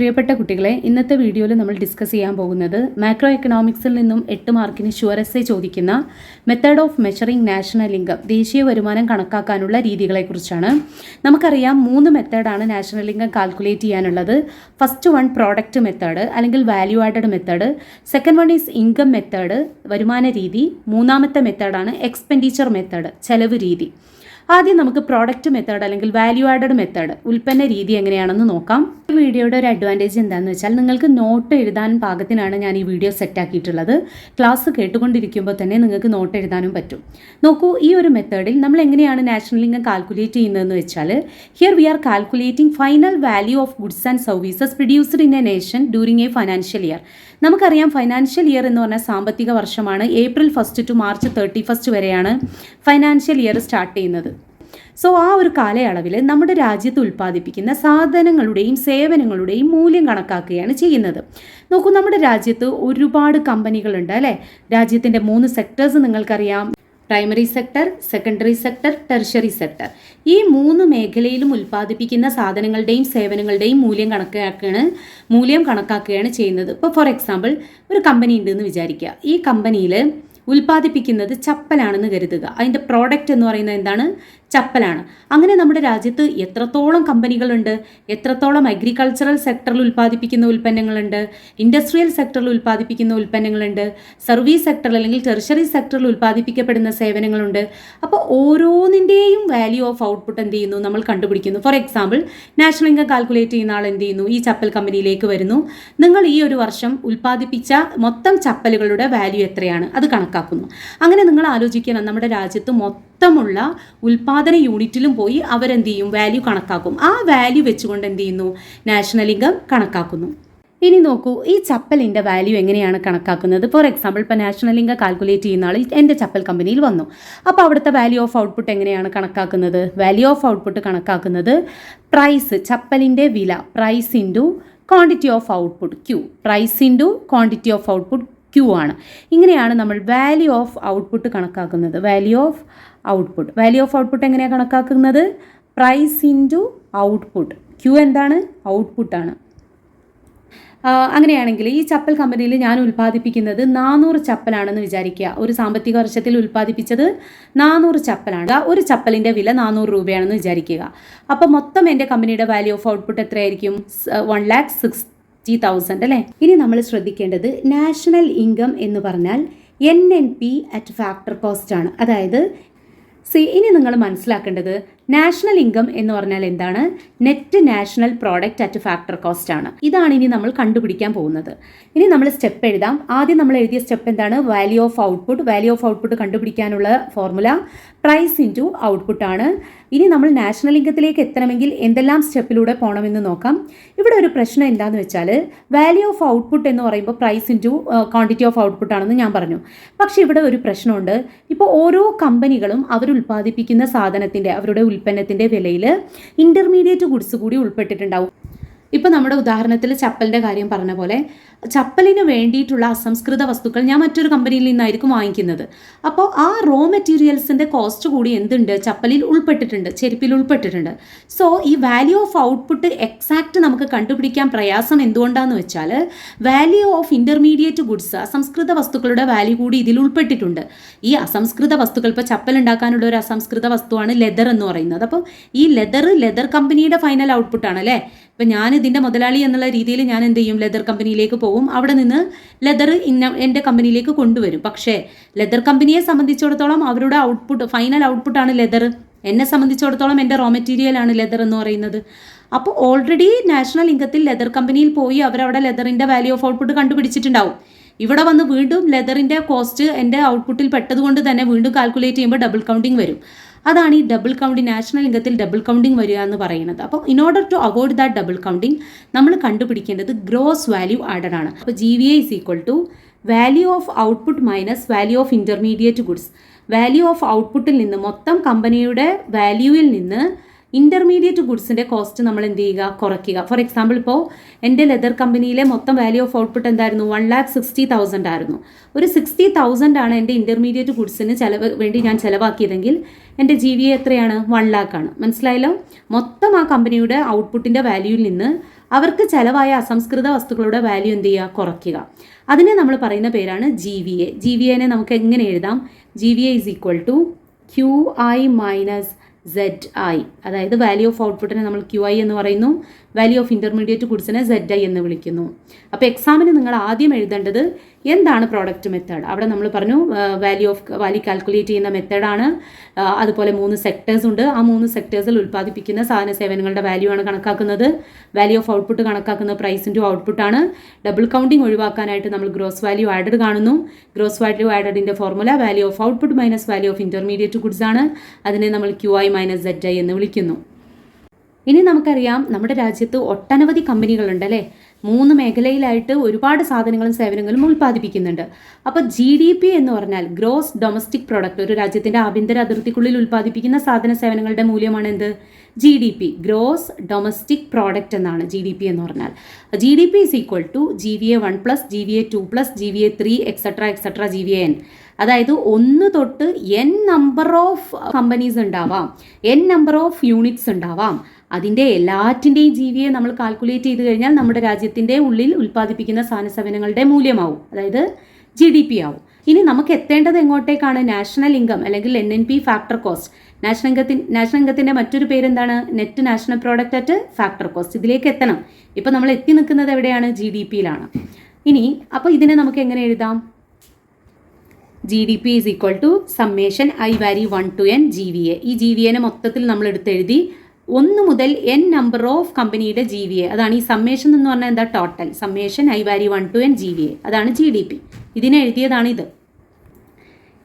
പ്രിയപ്പെട്ട കുട്ടികളെ ഇന്നത്തെ വീഡിയോയിൽ നമ്മൾ ഡിസ്കസ് ചെയ്യാൻ പോകുന്നത് മാക്രോ എക്കണോമിക്സിൽ നിന്നും എട്ട് മാർക്കിന് ഷുവറസ് ചോദിക്കുന്ന method of measuring national income ദേശീയ വരുമാനം കണക്കാക്കാനുള്ള രീതികളെക്കുറിച്ചാണ്. നമുക്കറിയാം മൂന്ന് മെത്തേഡാണ് നാഷണൽ ഇൻകം കാൽക്കുലേറ്റ് ചെയ്യാനുള്ളത്. ഫസ്റ്റ് വൺ പ്രോഡക്റ്റ് മെത്തേഡ് അല്ലെങ്കിൽ value added method second one is income method വരുമാന രീതി. മൂന്നാമത്തെ മെത്തേഡാണ് എക്സ്പെൻഡിച്ചർ മെത്തേഡ് ചെലവ് രീതി. ആദ്യം നമുക്ക് പ്രോഡക്റ്റ് മെത്തേഡ് അല്ലെങ്കിൽ വാല്യൂ ആഡഡ് മെത്തേഡ് ഉൽപ്പന്ന രീതി എങ്ങനെയാണെന്ന് നോക്കാം. ഈ വീഡിയോയുടെ ഒരു അഡ്വാന്റേജ് എന്താണെന്ന് വെച്ചാൽ നിങ്ങൾക്ക് നോട്ട് എഴുതാൻ പാകത്തിനാണ് ഞാൻ ഈ വീഡിയോ സെറ്റ് ആക്കിയിട്ടുള്ളത്. ക്ലാസ് കേട്ടുകൊണ്ടിരിക്കുമ്പോൾ തന്നെ നിങ്ങൾക്ക് നോട്ട് എഴുതാനും പറ്റും. നോക്കൂ ഈ ഒരു മെത്തേഡിൽ നമ്മൾ എങ്ങനെയാണ് നാഷണൽ ഇൻകം കാൽക്കുലേറ്റ് ചെയ്യുന്നതെന്ന് വെച്ചാൽ here we are calculating final value of goods and services produced in a nation during a financial year നമുക്കറിയാം ഫൈനാൻഷ്യൽ ഇയർ എന്ന് പറഞ്ഞാൽ സാമ്പത്തിക വർഷമാണ്. April first to March thirty first വരെയാണ് ഫൈനാൻഷ്യൽ ഇയർ സ്റ്റാർട്ട് ചെയ്യുന്നത്. So ആ ഒരു കാലയളവിൽ നമ്മുടെ രാജ്യത്ത് ഉൽപ്പാദിപ്പിക്കുന്ന സാധനങ്ങളുടെയും സേവനങ്ങളുടെയും മൂല്യം കണക്കാക്കുകയാണ് ചെയ്യുന്നത്. നോക്കൂ നമ്മുടെ രാജ്യത്ത് ഒരുപാട് കമ്പനികളുണ്ട് അല്ലേ? രാജ്യത്തിന്റെ മൂന്ന് സെക്ടേഴ്സ് നിങ്ങൾക്കറിയാം. Primary sector secondary sector tertiary sector ഈ മൂന്ന് മേഖലയിലും ഉൽപ്പാദിപ്പിക്കുന്ന സാധനങ്ങളുടെയും സേവനങ്ങളുടെയും മൂല്യം കണക്കാക്കുകയാണ് മൂല്യം കണക്കാക്കുകയാണ് ചെയ്യുന്നത്. ഇപ്പോൾ ഫോർ എക്സാമ്പിൾ ഒരു കമ്പനി ഉണ്ടെന്ന് വിചാരിക്കുക. ഈ കമ്പനിയിൽ ഉൽപ്പാദിപ്പിക്കുന്നത് ചപ്പലാണെന്ന് കരുതുക. അതിന്റെ പ്രോഡക്റ്റ് എന്ന് പറയുന്നത് എന്താണ്? ചപ്പലാണ്. അങ്ങനെ നമ്മുടെ രാജ്യത്ത് എത്രത്തോളം കമ്പനികളുണ്ട് എത്രത്തോളം അഗ്രികൾച്ചറൽ സെക്ടറിൽ ഉൽപ്പാദിപ്പിക്കുന്ന ഉൽപ്പന്നങ്ങളുണ്ട് ഇൻഡസ്ട്രിയൽ സെക്ടറിൽ ഉൽപ്പാദിപ്പിക്കുന്ന ഉൽപ്പന്നങ്ങളുണ്ട് സർവീസ് സെക്ടറിൽ അല്ലെങ്കിൽ ടെറിഷറി സെക്ടറിൽ ഉൽപ്പാദിപ്പിക്കപ്പെടുന്ന സേവനങ്ങളുണ്ട്. അപ്പോൾ ഓരോന്നിന്റെയും വാല്യൂ ഓഫ് ഔട്ട്പുട്ട് എന്ത് ചെയ്യുന്നു? നമ്മൾ കണ്ടുപിടിക്കുന്നു. For example national income calculate ചെയ്യുന്ന ആൾ എന്ത് ചെയ്യുന്നു? ഈ ചപ്പൽ കമ്പനിയിലേക്ക് വരുന്നു. നിങ്ങൾ ഈ ഒരു വർഷം ഉൽപ്പാദിപ്പിച്ച മൊത്തം ചപ്പലുകളുടെ വാല്യൂ എത്രയാണ്? അത് കണക്കാക്കുന്നു. അങ്ങനെ നിങ്ങൾ ആലോചിക്കണം. നമ്മുടെ രാജ്യത്ത് മൊത്തമുള്ള ഉൽപ്പാദന യൂണിറ്റിലും പോയി അവരെന്ത് ചെയ്യും വാല്യൂ കണക്കാക്കും. ആ വാല്യൂ വെച്ചുകൊണ്ട് എന്ത് ചെയ്യുന്നു നാഷണൽ ഇൻകം കണക്കാക്കുന്നു. ഇനി നോക്കൂ ഈ ചപ്പലിന്റെ വാല്യൂ എങ്ങനെയാണ് കണക്കാക്കുന്നത്? ഫോർ എക്സാമ്പിൾ ഇപ്പോൾ നാഷണൽ ഇൻകം കാൽക്കുലേറ്റ് ചെയ്യുന്ന ആളിൽ എന്റെ ചപ്പൽ കമ്പനിയിൽ വന്നു. അപ്പോൾ അവിടുത്തെ വാല്യൂ ഓഫ് ഔട്ട്പുട്ട് എങ്ങനെയാണ് കണക്കാക്കുന്നത്? വാല്യൂ ഓഫ് ഔട്ട്പുട്ട് കണക്കാക്കുന്നത് പ്രൈസ് ചപ്പലിന്റെ വില price into quantity of output Q price into quantity of output Q ആണ്. ഇങ്ങനെയാണ് നമ്മൾ വാല്യൂ ഓഫ് ഔട്ട്പുട്ട് കണക്കാക്കുന്നത്. Value of output value of output എങ്ങനെയാണ് കണക്കാക്കുന്നത്? പ്രൈസ് ഇന്റു ഔട്ട്പുട്ട് ക്യൂ എന്താണ്? ഔട്ട്പുട്ടാണ് അങ്ങനെയാണെങ്കിൽ ഈ ചപ്പൽ കമ്പനിയിൽ ഞാൻ ഉൽപ്പാദിപ്പിക്കുന്നത് നാനൂറ് ചപ്പലാണെന്ന് വിചാരിക്കുക. ഒരു സാമ്പത്തിക വർഷത്തിൽ ഉൽപ്പാദിപ്പിച്ചത് നാനൂറ് ചപ്പലാണ്. ഒരു ചപ്പലിന്റെ വില നാനൂറ് രൂപയാണെന്ന് വിചാരിക്കുക. അപ്പോൾ മൊത്തം എന്റെ കമ്പനിയുടെ വാല്യൂ ഓഫ് ഔട്ട്പുട്ട് എത്രയായിരിക്കും? One lakh six sixty thousand അല്ലേ? ഇനി നമ്മൾ ശ്രദ്ധിക്കേണ്ടത് നാഷണൽ ഇൻകം എന്ന് പറഞ്ഞാൽ N N P at factor cost ആണ്. അതായത് സി ഇനി നിങ്ങൾ മനസ്സിലാക്കേണ്ടത് നാഷണൽ ഇൻകം എന്ന് പറഞ്ഞാൽ എന്താണ്? Net national product at factor cost ആണ്. ഇതാണ് ഇനി നമ്മൾ കണ്ടുപിടിക്കാൻ പോകുന്നത്. ഇനി നമ്മൾ സ്റ്റെപ്പ് എഴുതാം. ആദ്യം നമ്മൾ എഴുതിയ സ്റ്റെപ്പ് എന്താണ്? Value of output. Value of output കണ്ടുപിടിക്കാനുള്ള ഫോർമുല പ്രൈസ് ഇന്റു ഔട്ട്പുട്ട് ആണ്. ഇനി നമ്മൾ നാഷണൽ ഇൻകത്തിലേക്ക് എത്തണമെങ്കിൽ എന്തെല്ലാം സ്റ്റെപ്പിലൂടെ പോകണമെന്ന് നോക്കാം. ഇവിടെ ഒരു പ്രശ്നം എന്താണെന്ന് വെച്ചാൽ വാല്യൂ ഓഫ് ഔട്ട്പുട്ട് എന്ന് പറയുമ്പോൾ price into quantity of output ആണെന്ന് ഞാൻ പറഞ്ഞു. പക്ഷേ ഇവിടെ ഒരു പ്രശ്നമുണ്ട്. ഇപ്പോൾ ഓരോ കമ്പനികളും അവർ ഉൽപ്പാദിപ്പിക്കുന്ന സാധനത്തിന്റെ അവരുടെ ഉൽപ്പന്നത്തിന്റെ വിലയിൽ ഇന്റർമീഡിയറ്റ് ഗുഡ്സ് കൂടി ഉൾപ്പെട്ടിട്ടുണ്ടാവും. ഇപ്പോൾ നമ്മുടെ ഉദാഹരണത്തിൽ ചപ്പലിന്റെ കാര്യം പറഞ്ഞ പോലെ ചപ്പലിന് വേണ്ടിയിട്ടുള്ള അസംസ്കൃത വസ്തുക്കൾ ഞാൻ മറ്റൊരു കമ്പനിയിൽ നിന്നായിരിക്കും വാങ്ങിക്കുന്നത്. അപ്പോൾ ആ റോ മെറ്റീരിയൽസിന്റെ കോസ്റ്റ് കൂടി എന്തുണ്ട്? ചപ്പലിൽ ഉൾപ്പെട്ടിട്ടുണ്ട് ചെരുപ്പിൽ ഉൾപ്പെട്ടിട്ടുണ്ട്. സോ ഈ വാല്യൂ ഓഫ് ഔട്ട്പുട്ട് എക്സാക്റ്റ് നമുക്ക് കണ്ടുപിടിക്കാൻ പ്രയാസം എന്തുകൊണ്ടാന്ന് വെച്ചാൽ വാല്യൂ ഓഫ് ഇന്റർമീഡിയറ്റ് ഗുഡ്സ് അസംസ്കൃത വസ്തുക്കളുടെ വാല്യൂ കൂടി ഇതിൽ ഉൾപ്പെട്ടിട്ടുണ്ട്. ഈ അസംസ്കൃത വസ്തുക്കൾ ഇപ്പോൾ ചപ്പൽ ഉണ്ടാക്കാനുള്ള ഒരു അസംസ്കൃത വസ്തുവാണ് ലെതർ എന്ന് പറയുന്നത്. അപ്പോൾ ഈ ലെതർ ലെതർ കമ്പനിയുടെ ഫൈനൽ ഔട്ട്പുട്ടാണ് അല്ലേ ഇപ്പം ഞാൻ ഇതിന്റെ മുതലാളി എന്നുള്ള രീതിയിൽ ഞാൻ എന്ത് ചെയ്യും? ലെതർ കമ്പനിയിലേക്ക് പോകും. അവിടെ നിന്ന് ലെതർ ഇന്ന എന്റെ കമ്പനിയിലേക്ക് കൊണ്ടുവരും. പക്ഷേ ലെതർ കമ്പനിയെ സംബന്ധിച്ചിടത്തോളം അവരുടെ ഔട്ട്പുട്ട് ഫൈനൽ ഔട്ട്പുട്ടാണ് ലെതർ എന്നെ സംബന്ധിച്ചിടത്തോളം എന്റെ റോ മെറ്റീരിയൽ ആണ് ലെതർ എന്ന് പറയുന്നത്. അപ്പോൾ ഓൾറെഡി നാഷണൽ ഇൻകത്തിൽ ലെതർ കമ്പനിയിൽ പോയി അവരവിടെ ലെതറിന്റെ വാല്യൂ ഓഫ് ഔട്ട്പുട്ട് കണ്ടുപിടിച്ചിട്ടുണ്ടാവും. ഇവിടെ വന്ന് വീണ്ടും ലെതറിന്റെ കോസ്റ്റ് എന്റെ ഔട്ട്പുട്ടിൽ പെട്ടതുകൊണ്ട് തന്നെ വീണ്ടും കാൽക്കുലേറ്റ് ചെയ്യുമ്പോൾ ഡബിൾ കൗണ്ടിങ് വരും. അതാണ് ഈ ഡബിൾ കൗണ്ടിങ് നാഷണൽ ഇൻകത്തിൽ ഡബിൾ കൗണ്ടിങ് വരിക എന്ന് പറയുന്നത്. അപ്പോൾ in order to avoid that double counting നമ്മൾ കണ്ടുപിടിക്കേണ്ടത് ഗ്രോസ് വാല്യൂ ആഡഡ് ആണ്. അപ്പോൾ G V I is equal to value of output minus value of intermediate goods value of ഔട്ട്പുട്ടിൽ നിന്ന് മൊത്തം കമ്പനിയുടെ വാല്യൂവിൽ നിന്ന് ഇന്റർമീഡിയറ്റ് ഗുഡ്സിന്റെ കോസ്റ്റ് നമ്മൾ എന്ത് ചെയ്യുക? കുറയ്ക്കുക. ഫോർ എക്സാമ്പിൾ ഇപ്പോൾ എന്റെ ലെതർ കമ്പനിയിലെ മൊത്തം വാല്യൂ ഓഫ് ഔട്ട്പുട്ട് എന്തായിരുന്നു? വൺ ലാക്ക് സിക്സ്റ്റി തൗസൻഡ് ആയിരുന്നു. ഒരു സിക്സ്റ്റി തൗസൻഡ് ആണ് എന്റെ ഇന്റർമീഡിയറ്റ് ഗുഡ്സിന് ചിലവ് വേണ്ടി ഞാൻ ചിലവാക്കിയതെങ്കിൽ എന്റെ ജി വി എത്രയാണ്? വൺ ലാക്ക് ആണ്. മനസ്സിലായല്ലോ? മൊത്തം ആ കമ്പനിയുടെ ഔട്ട്പുട്ടിന്റെ വാല്യൂവിൽ നിന്ന് അവർക്ക് ചിലവായ അസംസ്കൃത വസ്തുക്കളുടെ വാല്യൂ എന്ത് ചെയ്യുക? കുറയ്ക്കുക. അതിനെ നമ്മൾ പറയുന്ന പേരാണ് G V A G V എനെ നമുക്ക് എങ്ങനെ എഴുതാം? G V A is equal to Q I minus Z I അതായത് വാല്യൂ ഓഫ് ഔട്ട്പുട്ടിനെ നമ്മൾ ക്യു ഐ എന്ന് പറയുന്നു. വാല്യൂ ഓഫ് ഇന്റർമീഡിയറ്റ് ഗുഡ്സിനെ സെഡ് ഐ എന്ന് വിളിക്കുന്നു. അപ്പോൾ എക്സാമിന് നിങ്ങൾ ആദ്യം എഴുതേണ്ടത് എന്താണ് പ്രോഡക്റ്റ് മെത്തേഡ് അവിടെ നമ്മൾ പറഞ്ഞു വാല്യൂ ഓഫ് വാല്യൂ കാൽക്കുലേറ്റ് ചെയ്യുന്ന മെത്തേഡാണ് അതുപോലെ മൂന്ന് സെക്ടേഴ്സ് ഉണ്ട്. ആ മൂന്ന് സെക്ടേഴ്സിൽ ഉൽപ്പാദിപ്പിക്കുന്ന സാധന സേവനങ്ങളുടെ വാല്യൂ ആണ് കണക്കാക്കുന്നത്. വാല്യൂ ഓഫ് ഔട്ട്പുട്ട് കണക്കാക്കുന്ന പ്രൈസിന്റെ ആണ്. ഡബിൾ കൗണ്ടിങ് ഒഴിവാക്കാനായിട്ട് നമ്മൾ ഗ്രോസ് വാല്യൂ ആഡഡ് കാണുന്നു. Gross value ആഡഡിന്റെ formula value of output minus value of intermediate goods ആണ്. അതിനെ നമ്മൾ Q I minus Z I എന്ന് വിളിക്കുന്നു. ഇനി നമുക്കറിയാം നമ്മുടെ രാജ്യത്ത് ഒട്ടനവധി കമ്പനികളുണ്ട് അല്ലേ? മൂന്ന് മേഖലയിലായിട്ട് ഒരുപാട് സാധനങ്ങളും സേവനങ്ങളും ഉൽപ്പാദിപ്പിക്കുന്നുണ്ട്. അപ്പോൾ ജി ഡി പി എന്ന് പറഞ്ഞാൽ ഗ്രോസ് ഡൊമസ്റ്റിക് പ്രൊഡക്റ്റ് ഒരു രാജ്യത്തിന്റെ ആഭ്യന്തര അതിർത്തിക്കുള്ളിൽ ഉൽപ്പാദിപ്പിക്കുന്ന സാധന സേവനങ്ങളുടെ മൂല്യമാണ് എന്ത്? G D P gross domestic product എന്നാണ് ജി ഡി പി എന്ന് പറഞ്ഞാൽ. G D P is equal to G V A one plus G V A two plus G V A three etcetera etcetera G V N അതായത് ഒന്ന് തൊട്ട് N number of companies ഉണ്ടാവാം. N number of units ഉണ്ടാവാം. അതിന്റെ എല്ലാറ്റിന്റെയും ജീവിയെ നമ്മൾ calculate ചെയ്ത് കഴിഞ്ഞാൽ നമ്മുടെ രാജ്യത്തിന്റെ ഉള്ളിൽ ഉൽപ്പാദിപ്പിക്കുന്ന സാധനസേവനങ്ങളുടെ മൂല്യമാവും. അതായത് ജി ഡി പി ആവും. ഇനി നമുക്ക് എത്തേണ്ടത് എങ്ങോട്ടേക്കാണ്? നാഷണൽ ഇൻകം അല്ലെങ്കിൽ N N P factor cost national ഇൻകത്തിൻ national ഇൻകത്തിന്റെ മറ്റൊരു പേരെന്താണ്? Net national product at factor cost ഇതിലേക്ക് എത്തണം. ഇപ്പം നമ്മൾ എത്തി നിൽക്കുന്നത് എവിടെയാണ്? ജി ഡി പിയിലാണ് ഇനി അപ്പോൾ ഇതിനെ നമുക്ക് എങ്ങനെ എഴുതാം? G D P is equal to summation I vary one to N G V A ഈ ജി വി എനെ മൊത്തത്തിൽ നമ്മൾ എടുത്തെഴുതി ഒന്ന് മുതൽ എൻ നമ്പർ ഓഫ് കമ്പനിയുടെ ജി വി എ അതാണ് ഈ സമ്മേഷൻ എന്ന് പറഞ്ഞാൽ എന്താ? Total summation I vary one to N G V A അതാണ് ജി ഡി പി ഇതിനെ എഴുതിയതാണ് ഇത്.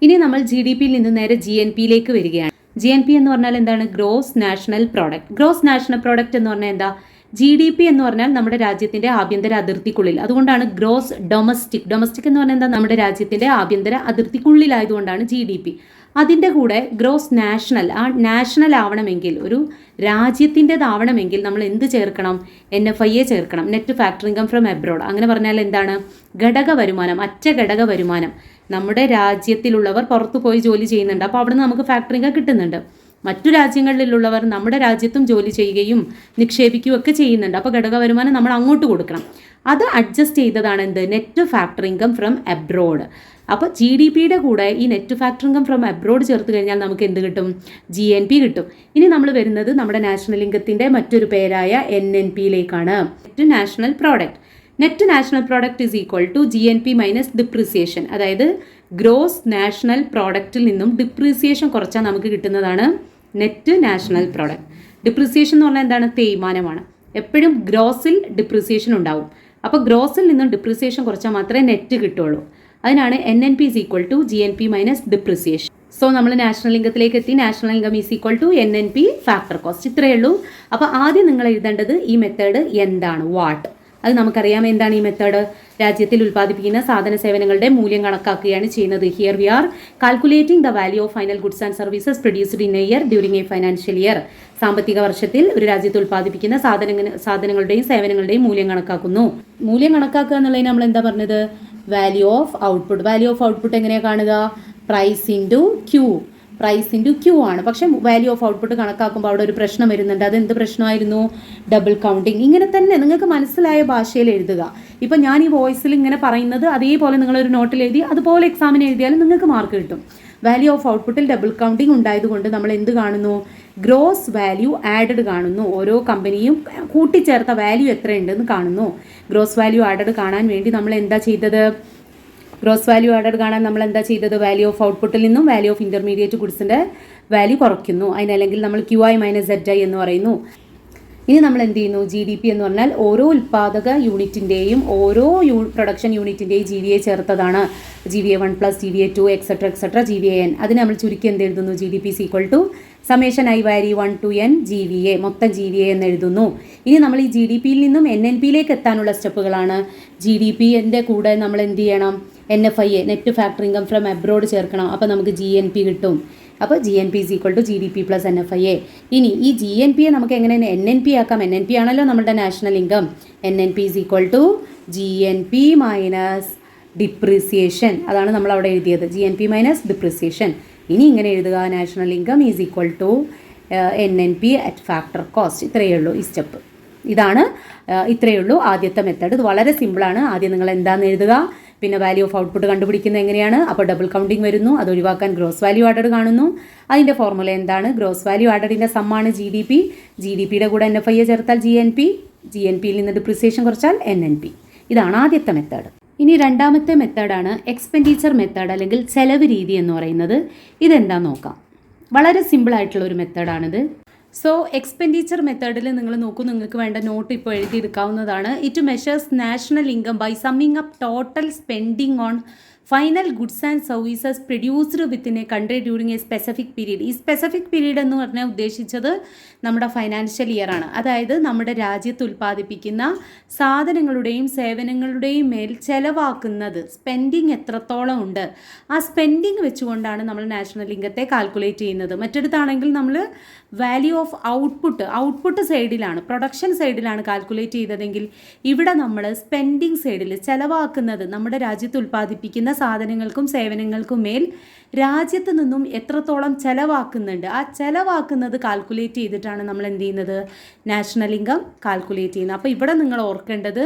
ഇനി നമ്മൾ ജി ഡി പിയിൽ നിന്ന് നേരെ ജി എൻ പിയിലേക്ക് വരികയാണ്. ജി എൻ പി എന്ന് പറഞ്ഞാൽ എന്താണ്? Gross national product gross national product എന്ന് പറഞ്ഞാൽ എന്താ? ജി ഡി പി എന്ന് പറഞ്ഞാൽ നമ്മുടെ രാജ്യത്തിന്റെ ആഭ്യന്തര അതിർത്തിക്കുള്ളിൽ. അതുകൊണ്ടാണ് ഗ്രോസ് ഡൊമസ്റ്റിക് ഡൊമസ്റ്റിക് എന്ന് പറഞ്ഞാൽ എന്താ? നമ്മുടെ രാജ്യത്തിന്റെ ആഭ്യന്തര അതിർത്തിക്കുള്ളിലായതുകൊണ്ടാണ് ജി ഡി പി അതിന്റെ കൂടെ ഗ്രോസ് നാഷണൽ ആ നാഷണൽ ആവണമെങ്കിൽ ഒരു രാജ്യത്തിന്റെതാവണമെങ്കിൽ നമ്മൾ എന്ത് ചേർക്കണം? എൻ എഫ് ഐ എ ചേർക്കണം. Net factor income from abroad അങ്ങനെ പറഞ്ഞാൽ എന്താണ്? ഘടക വരുമാനം അറ്റ ഘടക വരുമാനം. നമ്മുടെ രാജ്യത്തിലുള്ളവർ പുറത്തു പോയി ജോലി ചെയ്യുന്നുണ്ട്. അപ്പോൾ അവിടെ നമുക്ക് ഫാക്ടറി ഇൻകം കിട്ടുന്നുണ്ട്. മറ്റു രാജ്യങ്ങളിലുള്ളവർ നമ്മുടെ രാജ്യത്തും ജോലി ചെയ്യുകയും നിക്ഷേപിക്കുകയും ഒക്കെ ചെയ്യുന്നുണ്ട്. അപ്പോൾ ഘടക വരുമാനം നമ്മൾ അങ്ങോട്ട് കൊടുക്കണം. അത് അഡ്ജസ്റ്റ് ചെയ്തതാണ് എന്ത്? Net factor income from abroad അപ്പോൾ ജി ഡി പിയുടെ കൂടെ ഈ net factor income from abroad ചേർത്ത് കഴിഞ്ഞാൽ നമുക്ക് എന്ത് കിട്ടും? ജി എൻ പി കിട്ടും. ഇനി നമ്മൾ വരുന്നത് നമ്മുടെ നാഷണൽ ഇൻകത്തിന്റെ മറ്റൊരു പേരായ N N പിയിലേക്കാണ് net national product net national product is equal to G N P minus depreciation അതായത് ഗ്രോസ് നാഷണൽ പ്രോഡക്റ്റിൽ നിന്നും ഡിപ്രീസിയേഷൻ കുറച്ചാൽ നമുക്ക് കിട്ടുന്നതാണ് നെറ്റ് നാഷണൽ പ്രോഡക്റ്റ് ഡിപ്രീസിയേഷൻ എന്ന് പറഞ്ഞാൽ എന്താണ്? തേയ്മാനമാണ്. എപ്പോഴും ഗ്രോസിൽ ഡിപ്രീസിയേഷൻ ഉണ്ടാവും. അപ്പോൾ ഗ്രോസിൽ നിന്നും ഡിപ്രീസിയേഷൻ കുറച്ചാൽ മാത്രമേ നെറ്റ് കിട്ടുള്ളൂ അതിനാണ് N N P is equal to G N P minus depreciation so നമ്മൾ നാഷണൽ ഇൻകത്തിലേക്ക് എത്തി. National income is equal to N N P factor cost ഇത്രയേ ഉള്ളൂ. അപ്പോൾ ആദ്യം നിങ്ങൾ എഴുതേണ്ടത് ഈ മെത്തേഡ് എന്താണ്? വാട്ട് അത് നമുക്കറിയാം എന്താണ് ഈ മെത്തേഡ് രാജ്യത്തിൽ ഉൽപ്പാദിപ്പിക്കുന്ന സാധന സേവനങ്ങളുടെ മൂല്യം കണക്കാക്കുകയാണ് ചെയ്യുന്നത്. Here we are calculating the value of final goods and services produced in a year during a financial year സാമ്പത്തിക വർഷത്തിൽ ഒരു രാജ്യത്ത് ഉൽപ്പാദിപ്പിക്കുന്ന സാധന സാധനങ്ങളുടെയും സേവനങ്ങളുടെയും മൂല്യം കണക്കാക്കുന്നു. മൂല്യം കണക്കാക്കുക എന്നുള്ളതിന് നമ്മൾ എന്താ പറഞ്ഞത്? Value of output value of output എങ്ങനെയാണ് കാണുക? Price into Q price into Q ആണ്. പക്ഷേ വാല്യൂ ഓഫ് ഔട്ട്പുട്ട് കണക്കാക്കുമ്പോൾ അവിടെ ഒരു പ്രശ്നം വരുന്നുണ്ട്. അത് എന്ത് പ്രശ്നമായിരുന്നു? ഡബിൾ കൗണ്ടിങ് ഇങ്ങനെ തന്നെ നിങ്ങൾക്ക് മനസ്സിലായ ഭാഷയിൽ എഴുതുക. ഇപ്പം ഞാൻ ഈ വോയിസിൽ ഇങ്ങനെ പറയുന്നത് അതേപോലെ നിങ്ങളൊരു നോട്ടിൽ എഴുതി അതുപോലെ എക്സാമിന് എഴുതിയാലും നിങ്ങൾക്ക് മാർക്ക് കിട്ടും. വാല്യൂ ഓഫ് ഔട്ട്പുട്ടിൽ ഡബിൾ കൗണ്ടിങ് ഉണ്ടായതുകൊണ്ട് നമ്മൾ എന്ത് കാണുന്നു? ഗ്രോസ് വാല്യൂ ആഡഡ് കാണുന്നു. ഓരോ കമ്പനിയും കൂട്ടിച്ചേർത്ത വാല്യൂ എത്രയുണ്ടെന്ന് കാണുന്നു. ഗ്രോസ് വാല്യൂ ആഡഡ് കാണാൻ വേണ്ടി നമ്മൾ എന്താ ചെയ്തത്? ഗ്രോസ് വാല്യൂ ആഡഡ് കാണാൻ നമ്മൾ എന്താ ചെയ്തത്? വാല്യൂ ഓഫ് ഔട്ട്പുട്ടിൽ നിന്നും വാല്യൂ ഓഫ് ഇന്റർമീഡിയറ്റ് ഗുഡ്സിന്റെ വാല്യൂ കുറയ്ക്കുന്നു. അതിനല്ലെങ്കിൽ നമ്മൾ Q I minus Z I എന്ന് പറയുന്നു. ഇനി നമ്മൾ എന്ത് ചെയ്യുന്നു ജി ഡി പി എന്ന് പറഞ്ഞാൽ ഓരോ ഉൽപ്പാദക യൂണിറ്റിന്റെയും ഓരോ യൂ പ്രൊഡക്ഷൻ യൂണിറ്റിന്റെയും G V A ചേർത്തതാണ് G V A one plus G V A two etcetera etcetera G V A N അതിന് നമ്മൾ ചുരുക്കി എന്ത് എഴുതുന്നു G D P C equal to summation I vary one to N G V A മൊത്തം G V A എന്ന് എഴുതുന്നു ഇനി നമ്മൾ ഈ ജി ഡി പിയിൽ നിന്നും എൻ എൻ പിയിലേക്ക് എത്താനുള്ള സ്റ്റെപ്പുകളാണ് ജി ഡി പി എന്റെ കൂടെ നമ്മൾ എന്ത് ചെയ്യണം N F I A net factor income from abroad ചേർക്കണം അപ്പോൾ നമുക്ക് ജി എൻ പി കിട്ടും അപ്പോൾ G N P is equal to G D P plus N F I A ഇനി ഈ ജി എൻ പിയെ നമുക്ക് എങ്ങനെ എൻ എൻ പി ആക്കാം? എൻ എൻ പി ആണല്ലോ നമ്മുടെ national income N N P is equal to G N P minus depreciation അതാണ് നമ്മൾ അവിടെ എഴുതിയത്. G N P minus depreciation ഇനി ഇങ്ങനെ എഴുതുക. National income is equal to N N P at factor cost ഇത്രയേ ഉള്ളൂ ഈ സ്റ്റെപ്പ് ഇതാണ് ഇത്രയേ ഉള്ളൂ ആദ്യത്തെ മെത്തേഡ് ഇത് വളരെ സിമ്പിളാണ് ആദ്യം നിങ്ങൾ എന്താണെന്ന് എഴുതുക? പിന്നെ വാല്യൂ ഓഫ് ഔട്ട്പുട്ട് കണ്ടുപിടിക്കുന്നത് എങ്ങനെയാണ്? അപ്പോൾ ഡബിൾ കൗണ്ടിങ് വരുന്നു. അത് ഒഴിവാക്കാൻ ഗ്രോസ് വാല്യൂ ആഡഡ് കാണുന്നു. അതിന്റെ ഫോർമുല എന്താണ്? ഗ്രോസ് വാല്യൂ ആഡഡിന്റെ സമ്മാണ് G D P G D പിയുടെ കൂടെ എൻ എഫ് ഐ ചേർത്താൽ G N P G N പിയിൽ നിന്ന് ഡിപ്രിസിയേഷൻ കുറച്ചാൽ എൻ എൻ പി ഇതാണ് ആദ്യത്തെ മെത്തേഡ് ഇനി രണ്ടാമത്തെ മെത്തേഡാണ് എക്സ്പെൻഡിച്ചർ മെത്തേഡ് അല്ലെങ്കിൽ ചെലവ് രീതി എന്ന് പറയുന്നത്. ഇതെന്താ നോക്കാം. വളരെ സിമ്പിൾ ആയിട്ടുള്ള ഒരു മെത്തേഡാണിത് സോ എക്സ്പെൻഡിച്ചർ മെത്തേഡിൽ നിങ്ങൾ നോക്കൂ നിങ്ങൾക്ക് വേണ്ട നോട്ട് ഇപ്പോൾ എഴുതിയെടുക്കാവുന്നതാണ്. It measures national income by summing up total spending on final goods and services produced within a country during a specific period ഈ സ്പെസിഫിക് പീരീഡ് എന്ന് പറഞ്ഞാൽ ഉദ്ദേശിച്ചത് നമ്മുടെ ഫൈനാൻഷ്യൽ ഇയർ ആണ്. അതായത് നമ്മുടെ രാജ്യത്ത് ഉൽപ്പാദിപ്പിക്കുന്ന സാധനങ്ങളുടെയും സേവനങ്ങളുടെയും മേൽ ചെലവാക്കുന്നത് സ്പെൻഡിങ് എത്രത്തോളം ഉണ്ട്. ആ സ്പെൻഡിങ് വെച്ചുകൊണ്ടാണ് നമ്മൾ നാഷണൽ ഇൻകത്തെ കാൽക്കുലേറ്റ് ചെയ്യുന്നത്. മറ്റെടുത്താണെങ്കിൽ നമ്മൾ വാല്യൂ ഓഫ് ഔട്ട്പുട്ട് ഔട്ട്പുട്ട് സൈഡിലാണ് പ്രൊഡക്ഷൻ സൈഡിലാണ് കാൽക്കുലേറ്റ് ചെയ്തതെങ്കിൽ ഇവിടെ നമ്മൾ സ്പെൻഡിങ് സൈഡിൽ ചെലവാക്കുന്നത് നമ്മുടെ രാജ്യത്ത് ഉൽപ്പാദിപ്പിക്കുന്ന സാധനങ്ങൾക്കും സേവനങ്ങൾക്കും മേൽ രാജ്യത്ത് നിന്നും എത്രത്തോളം ചെലവാക്കുന്നുണ്ട്. ആ ചെലവാക്കുന്നത് കാൽക്കുലേറ്റ് ചെയ്തിട്ടാണ് നമ്മൾ എന്ത് ചെയ്യുന്നത്? നാഷണൽ ഇൻകം കാൽക്കുലേറ്റ് ചെയ്യുന്നത്. അപ്പോൾ ഇവിടെ നിങ്ങൾ ഓർക്കേണ്ടത്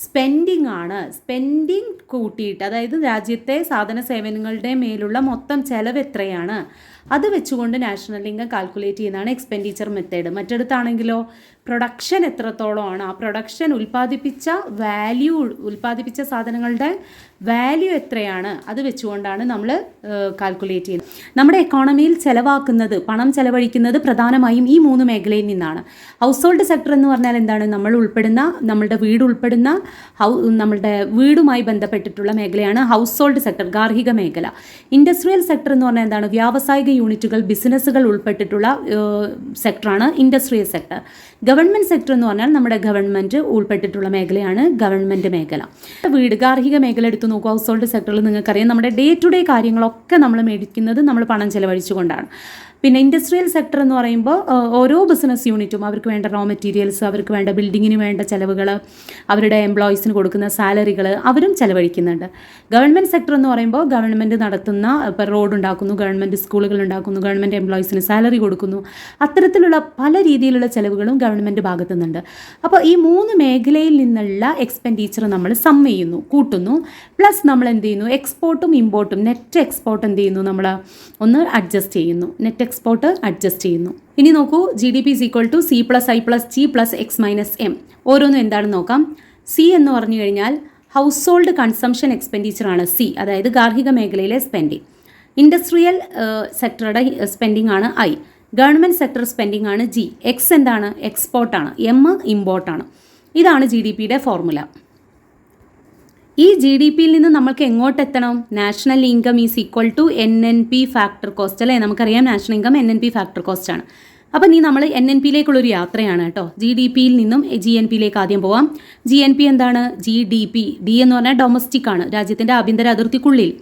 സ്പെൻഡിങ് ആണ്. സ്പെൻഡിങ് കൂട്ടിയിട്ട് അതായത് രാജ്യത്തെ സാധന സേവനങ്ങളുടെ മേലുള്ള മൊത്തം ചെലവ് എത്രയാണ്? അത് വെച്ചുകൊണ്ട് നാഷണൽ ഇൻകം കാൽക്കുലേറ്റ് ചെയ്യുന്നതാണ് എക്സ്പെൻഡിച്ചർ മെത്തേഡ്. മറ്റടുത്താണെങ്കിലോ പ്രൊഡക്ഷൻ എത്രത്തോളമാണ്? ആ പ്രൊഡക്ഷൻ ഉൽപ്പാദിപ്പിച്ച വാല്യൂ ഉൽപ്പാദിപ്പിച്ച സാധനങ്ങളുടെ വാല്യൂ എത്രയാണ്? അത് വെച്ചുകൊണ്ടാണ് നമ്മൾ കാൽക്കുലേറ്റ് ചെയ്യുന്നത്. നമ്മുടെ എക്കോണമിയിൽ ചിലവാക്കുന്നത് പണം ചെലവഴിക്കുന്നത് പ്രധാനമായും ഈ മൂന്ന് മേഖലയിൽ നിന്നാണ്. ഹൗസ് ഹോൾഡ് സെക്ടർ എന്ന് പറഞ്ഞാൽ എന്താണ്? നമ്മൾ ഉൾപ്പെടുന്ന നമ്മളുടെ വീട് ഉൾപ്പെടുന്ന നമ്മളുടെ വീടുമായി ബന്ധപ്പെട്ടിട്ടുള്ള മേഖലയാണ് ഹൗസ് ഹോൾഡ് സെക്ടർ ഗാർഹിക മേഖല. ഇൻഡസ്ട്രിയൽ സെക്ടർ എന്ന് പറഞ്ഞാൽ എന്താണ്? വ്യാവസായിക യൂണിറ്റുകൾ ബിസിനസ്സുകൾ ഉൾപ്പെട്ടിട്ടുള്ള സെക്ടറാണ് ഇൻഡസ്ട്രിയൽ സെക്ടർ ഗവൺമെന്റ് സെക്ടർ എന്ന് പറഞ്ഞാൽ നമ്മുടെ ഗവൺമെന്റ് ഉൾപ്പെട്ടിട്ടുള്ള മേഖലയാണ് ഗവൺമെന്റ് മേഖല. വീട് ഗാർഹിക മേഖല എടുത്ത് നോക്കുക ഹൗസ് ഹോൾഡ് സെക്ടറിൽ നിങ്ങൾക്കറിയാം നമ്മുടെ ഡേ ടു ഡേ കാര്യങ്ങളൊക്കെ നമ്മൾ മേടിക്കുന്നത് നമ്മൾ പണം ചെലവഴിച്ചുകൊണ്ടാണ്. പിന്നെ ഇൻഡസ്ട്രിയൽ സെക്ടർ എന്ന് പറയുമ്പോൾ ഓരോ ബിസിനസ് യൂണിറ്റും അവർക്ക് വേണ്ട റോ മെറ്റീരിയൽസ് അവർക്ക് വേണ്ട ബിൽഡിങ്ങിന് വേണ്ട ചിലവുകൾ അവരുടെ എംപ്ലോയീസിന് കൊടുക്കുന്ന സാലറികൾ അവരും ചെലവഴിക്കുന്നുണ്ട്. ഗവൺമെന്റ് സെക്ടർ എന്ന് പറയുമ്പോൾ ഗവൺമെന്റ് നടത്തുന്ന ഇപ്പോൾ റോഡ് ഉണ്ടാക്കുന്നു ഗവൺമെന്റ് സ്കൂളുകൾ ഉണ്ടാക്കുന്നു ഗവൺമെന്റ് എംപ്ലോയീസിന് സാലറി കൊടുക്കുന്നു. അത്തരത്തിലുള്ള പല രീതിയിലുള്ള ചിലവുകളും ഗവൺമെന്റ് ഭാഗത്തു നിന്നുണ്ട് അപ്പോൾ ഈ മൂന്ന് മേഖലയിൽ നിന്നുള്ള എക്സ്പെൻഡിച്ചർ നമ്മൾ സം ചെയ്യുന്നു കൂട്ടുന്നു. പ്ലസ് നമ്മൾ എന്ത് ചെയ്യുന്നു? എക്സ്പോർട്ടും ഇമ്പോർട്ടും നെറ്റ് എക്സ്പോർട്ട് എന്ത് ചെയ്യുന്നു നമ്മൾ ഒന്ന് അഡ്ജസ്റ്റ് ചെയ്യുന്നു. നെറ്റ് എക്സ്പോർട്ട് അഡ്ജസ്റ്റ് ചെയ്യുന്നു. ഇനി നോക്കൂ G D P is equal to C plus I plus G plus X minus M ഓരോന്നും എന്താണെന്ന് നോക്കാം. സി എന്ന് പറഞ്ഞു കഴിഞ്ഞാൽ ഹൗസ് ഹോൾഡ് കൺസംഷൻ എക്സ്പെൻഡിച്ചർ ആണ് സി അതായത് ഗാർഹിക മേഖലയിലെ സ്പെൻഡിങ് ഇൻഡസ്ട്രിയൽ സെക്ടറുടെ സ്പെൻഡിങ് ആണ് ഐ ഗവൺമെന്റ് സെക്ടർ സ്പെൻഡിംഗ് ആണ് ജി. എക്സ് എന്താണ്? എക്സ്പോർട്ടാണ് എം ഇമ്പോർട്ടാണ് ഇതാണ് ജി ഡി പിയുടെ ഫോർമുല ഈ ജി ഡി പിയിൽ നിന്ന് നമ്മൾക്ക് എങ്ങോട്ട് എത്തണം? National income is equal to N N P factor cost അല്ലേ? നമുക്കറിയാം national income N N P factor cost ആണ്. അപ്പം നീ നമ്മൾ എൻ എൻ പിയിലേക്കുള്ളൊരു യാത്രയാണ് കേട്ടോ. ജി ഡി പിയിൽ നിന്നും ജി എൻ പിയിലേക്ക് ആദ്യം പോവാം. ജി എൻ പി എന്താണ്? ജി ഡി പി ഡി എന്ന് പറഞ്ഞാൽ ഡൊമസ്റ്റിക് ആണ്. രാജ്യത്തിന്റെ ആഭ്യന്തര അതിർത്തിക്കുള്ളിൽ.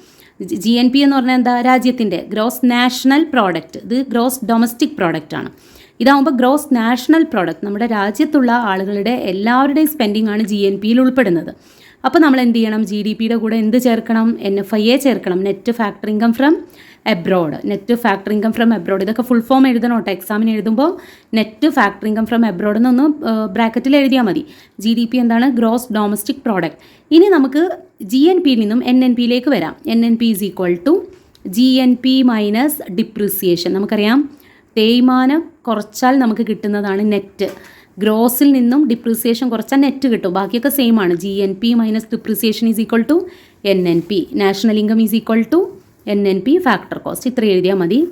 ജി എൻ പി എന്ന് പറഞ്ഞാൽ എന്താ? രാജ്യത്തിന്റെ ഗ്രോസ് നാഷണൽ പ്രോഡക്റ്റ് ഇത് ഗ്രോസ് ഡൊമസ്റ്റിക് പ്രോഡക്റ്റ് ആണ്. ഇതാവുമ്പോൾ ഗ്രോസ് നാഷണൽ പ്രോഡക്റ്റ് നമ്മുടെ രാജ്യത്തുള്ള ആളുകളുടെ എല്ലാവരുടെയും സ്പെൻഡിങ് ആണ് ജി എൻ പിയിൽ ഉൾപ്പെടുന്നത്. അപ്പോൾ നമ്മൾ എന്ത് ചെയ്യണം? ജി ഡി പിയുടെ കൂടെ എന്ത് ചേർക്കണം? എൻ എഫ് ഐ എ ചേർക്കണം. Net factory income from abroad net factory income from abroad ഇതൊക്കെ ഫുൾ ഫോം എഴുതണം കേട്ടോ എക്സാമിന് എഴുതുമ്പോൾ net factory income from abroad എന്നൊന്ന് ബ്രാക്കറ്റിൽ എഴുതിയാൽ മതി. ജി ഡി പി എന്താണ്? ഗ്രോസ് ഡൊമസ്റ്റിക് പ്രോഡക്റ്റ് ഇനി നമുക്ക് ജി എൻ പിയിൽ നിന്നും എൻ എൻ പിയിലേക്ക് വരാം. N N P is equal to G N P minus depreciation നമുക്കറിയാം തേയ്മാനം കുറച്ചാൽ നമുക്ക് കിട്ടുന്നതാണ് നെറ്റ് ഗ്രോസിൽ നിന്നും ഡിപ്രിസിയേഷൻ കുറച്ചാൽ നെറ്റ് കിട്ടും. ബാക്കിയൊക്കെ സെയിം ആണ്. G N P minus depreciation is equal to N N P national income is equal to N N P factor cost ഇത്ര എഴുതിയാൽ മതി.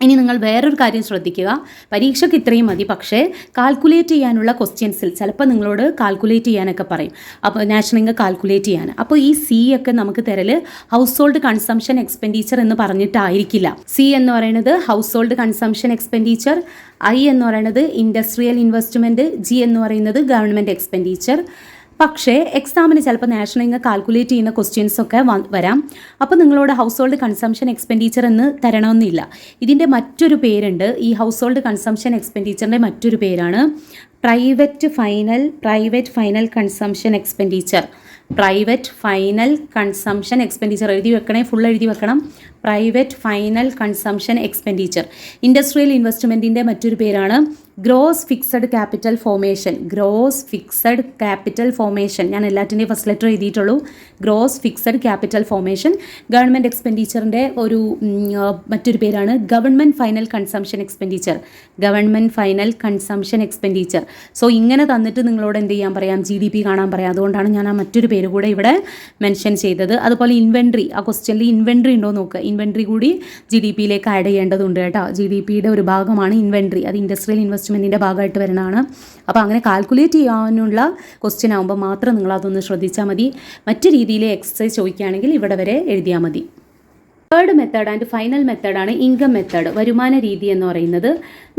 ഇനി നിങ്ങൾ വേറൊരു കാര്യം ശ്രദ്ധിക്കുക. പരീക്ഷയ്ക്ക് ഇത്രയും മതി. പക്ഷേ കാൽക്കുലേറ്റ് ചെയ്യാനുള്ള ക്വസ്റ്റ്യൻസിൽ ചിലപ്പോൾ നിങ്ങളോട് കാൽക്കുലേറ്റ് ചെയ്യാനൊക്കെ പറയും. അപ്പോൾ നാഷണൽ ഇൻകം കാൽക്കുലേറ്റ് ചെയ്യാൻ. അപ്പോൾ ഈ സി ഒക്കെ നമുക്ക് തരൽ ഹൗസ് ഹോൾഡ് കൺസംഷൻ എക്സ്പെൻഡിച്ചർ എന്ന് പറഞ്ഞിട്ടായിരിക്കില്ല. സി എന്ന് പറയുന്നത് household consumption expenditure I എന്ന് പറയുന്നത് ഇൻഡസ്ട്രിയൽ ഇൻവെസ്റ്റ്മെന്റ് ജി എന്ന് പറയുന്നത് ഗവൺമെന്റ് എക്സ്പെൻഡിച്ചർ പക്ഷേ എക്സാമിന് ചിലപ്പോൾ നാഷണൽ ഇങ്ങ് കാൽക്കുലേറ്റ് ചെയ്യുന്ന ക്വസ്റ്റ്യൻസ് ഒക്കെ വരാം. അപ്പോൾ നിങ്ങളോട് ഹൗസ് ഹോൾഡ് കൺസംഷൻ എക്സ്പെൻഡിച്ചർ എന്ന് തരണമെന്നില്ല. ഇതിന്റെ മറ്റൊരു പേരുണ്ട്. ഈ ഹൗസ് ഹോൾഡ് കൺസംഷൻ എക്സ്പെൻഡിച്ചറിന്റെ മറ്റൊരു പേരാണ്. Private final private final consumption expenditure private final consumption expenditure എഴുതി വെക്കണേ ഫുൾ എഴുതി വെക്കണം. Private final consumption expenditure industrial ഇൻവെസ്റ്റ്മെന്റിന്റെ മറ്റൊരു പേരാണ്. Gross fixed capital formation. Gross fixed capital formation. ഞാൻ എല്ലാറ്റിന്റെയും first letter എഴുതിയിട്ടുള്ളൂ. Gross fixed capital formation. Government എക്സ്പെൻഡിച്ചറിന്റെ ഒരു മറ്റൊരു പേരാണ്. Government final consumption expenditure. Government final consumption expenditure. So ഇങ്ങനെ തന്നിട്ട് നിങ്ങളോട് എന്ത് ചെയ്യാൻ പറയാം? ജി ഡി പി കാണാൻ പറയാം. അതുകൊണ്ടാണ് ഞാൻ ആ മറ്റൊരു പേര് കൂടെ ഇവിടെ മെൻഷൻ ചെയ്തത്. അതുപോലെ ഇൻവെൻട്രി. ആ ക്വസ്റ്റ്യനിൽ ഇൻവെൻട്രി ഉണ്ടോ നോക്കുക ഇൻവെൻട്രി കൂടി ജി ഡി പിയിലേക്ക് ആഡ് ചെയ്യേണ്ടതുണ്ട് കേട്ടോ. ജി ഡി പിയുടെ ഒരു ഭാഗമാണ് ഇൻവെൻട്രി. അത് ഇൻഡസ്ട്രിയൽ ഇൻവെസ്റ്റ്മെന്റിന്റെ ഭാഗമായിട്ട് വരുന്നതാണ് അപ്പോൾ അങ്ങനെ കാൽക്കുലേറ്റ് ചെയ്യാനുള്ള ക്വസ്റ്റ്യൻ ആകുമ്പോൾ മാത്രം നിങ്ങൾ അതൊന്ന് ശ്രദ്ധിച്ചാൽ മതി. മറ്റു രീതിയിൽ എക്സസൈസ് ചോദിക്കുകയാണെങ്കിൽ ഇവിടെ വരെ എഴുതിയാൽ മതി. തേർഡ് മെത്തേഡ് ആൻഡ് ഫൈനൽ മെത്തേഡാണ് ഇൻകം മെത്തേഡ് വരുമാന രീതി എന്ന് പറയുന്നത്.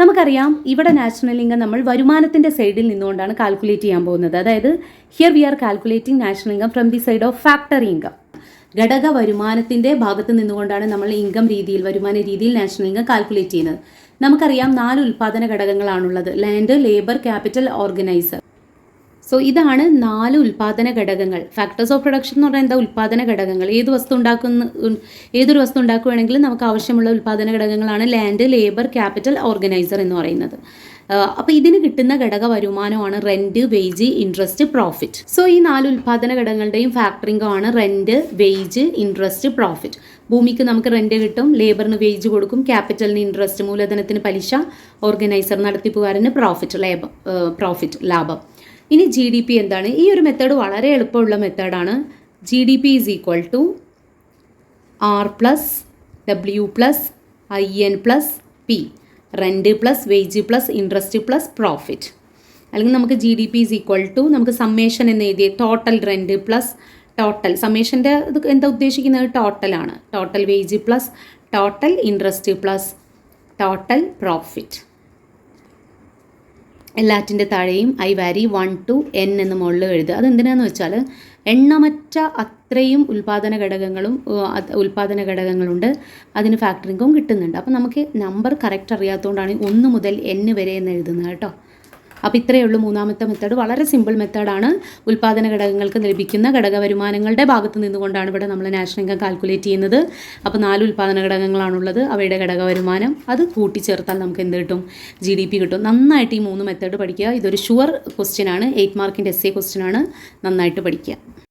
നമുക്കറിയാം ഇവിടെ നാഷണൽ ഇൻകം നമ്മൾ വരുമാനത്തിന്റെ സൈഡിൽ നിന്നുകൊണ്ടാണ് കാൽക്കുലേറ്റ് ചെയ്യാൻ പോകുന്നത്. അതായത് here we are calculating national income from the side of factory income ഘടക വരുമാനത്തിന്റെ ഭാഗത്ത് നിന്നുകൊണ്ടാണ് നമ്മൾ ഇൻകം രീതിയിൽ വരുമാന രീതിയിൽ നാഷണൽ ഇൻകം കാൽക്കുലേറ്റ് ചെയ്യുന്നത്. നമുക്കറിയാം നാല് ഉൽപ്പാദന ഘടകങ്ങളാണുള്ളത്. Land labour capital organiser so ഇതാണ് നാല് ഉൽപാദന ഘടകങ്ങൾ. ഫാക്ടേഴ്സ് ഓഫ് പ്രൊഡക്ഷൻ എന്ന് പറഞ്ഞാൽ എന്താ? ഉൽപാദന ഘടകങ്ങൾ. ഏത് വസ്തു ഉണ്ടാക്കുന്ന ഏതൊരു വസ്തു ഉണ്ടാക്കുകയാണെങ്കിലും നമുക്ക് ആവശ്യമുള്ള ഉൽപാദന ഘടകങ്ങളാണ് ലാൻഡ് ലേബർ ക്യാപിറ്റൽ ഓർഗനൈസർ എന്ന് പറയുന്നത്. അപ്പോൾ ഇതിന് കിട്ടുന്ന ഘടക വരുമാനമാണ് rent wage interest profit so ഈ നാല് ഉൽപാദന ഘടകങ്ങളുടെയും ഫാക്ടറിംഗാണ് റെന്റ് വെയ്ജ് ഇൻട്രസ്റ്റ് പ്രോഫിറ്റ് ഭൂമിക്ക് നമുക്ക് റെന്റ് കിട്ടും ലേബറിന് വേജ് കൊടുക്കും ക്യാപിറ്റലിന് ഇൻട്രസ്റ്റ് മൂലധനത്തിന് പലിശ ഓർഗനൈസർ നടത്തിപ്പുകാരന് പ്രോഫിറ്റ് ലേബർ പ്രോഫിറ്റ് ലാഭം. ഇനി ജി ഡി പി എന്താണ്? ഈ ഒരു മെത്തേഡ് വളരെ എളുപ്പമുള്ള മെത്തേഡാണ് G D P is equal to R plus W plus I N plus P rent plus wage plus interest plus profit അല്ലെങ്കിൽ നമുക്ക് G D P is equal to നമുക്ക് summation എന്ന് എഴുതിയ ടോട്ടൽ റെന്റ് പ്ലസ് ടോട്ടൽ സമ്മേഷന്റെ ഇത് എന്താ ഉദ്ദേശിക്കുന്നത്? ടോട്ടലാണ് total wage plus total interest plus total profit എല്ലാറ്റിന്റെ താഴെയും I vary one to N എന്ന് മുകളിൽ എഴുതുക. അതെന്തിനാന്ന് വെച്ചാൽ എണ്ണമറ്റ അത്രയും ഉൽപാദന ഘടകങ്ങളും ഉൽപാദന ഘടകങ്ങളുണ്ട്. അതിന് ഫാക്ടറിങ്കും കിട്ടുന്നുണ്ട്. അപ്പോൾ നമുക്ക് നമ്പർ കറക്റ്റ് അറിയാത്തതുകൊണ്ടാണ് ഒന്ന് മുതൽ എൻ വരെ എന്ന് എഴുതുന്നത് കേട്ടോ. അപ്പോൾ ഇത്രയേ ഉള്ളൂ മൂന്നാമത്തെ മെത്തേഡ് വളരെ സിമ്പിൾ മെത്തേഡാണ് ഉൽപ്പാദന ഘടകങ്ങൾക്ക് ലഭിക്കുന്ന ഘടക വരുമാനങ്ങളുടെ ഭാഗത്ത് നിന്നുകൊണ്ടാണ് ഇവിടെ നമ്മൾ നാഷണൽ ഇൻകം കാൽക്കുലേറ്റ് ചെയ്യുന്നത്. അപ്പോൾ നാല് ഉൽപ്പാദന ഘടകങ്ങളാണുള്ളത്. അവയുടെ ഘടക വരുമാനം അത് കൂട്ടിച്ചേർത്താൽ നമുക്ക് എന്ത് കിട്ടും? ജി ഡി പി കിട്ടും. നന്നായിട്ട് ഈ മൂന്ന് മെത്തേഡ് പഠിക്കുക. ഇതൊരു ഷുവർ ക്വസ്റ്റ്യൻ ആണ്. എയ്റ്റ് മാർക്കിന്റെ എസ് എ ക്വസ്റ്റ്യൻ ആണ്. നന്നായിട്ട് പഠിക്കുക.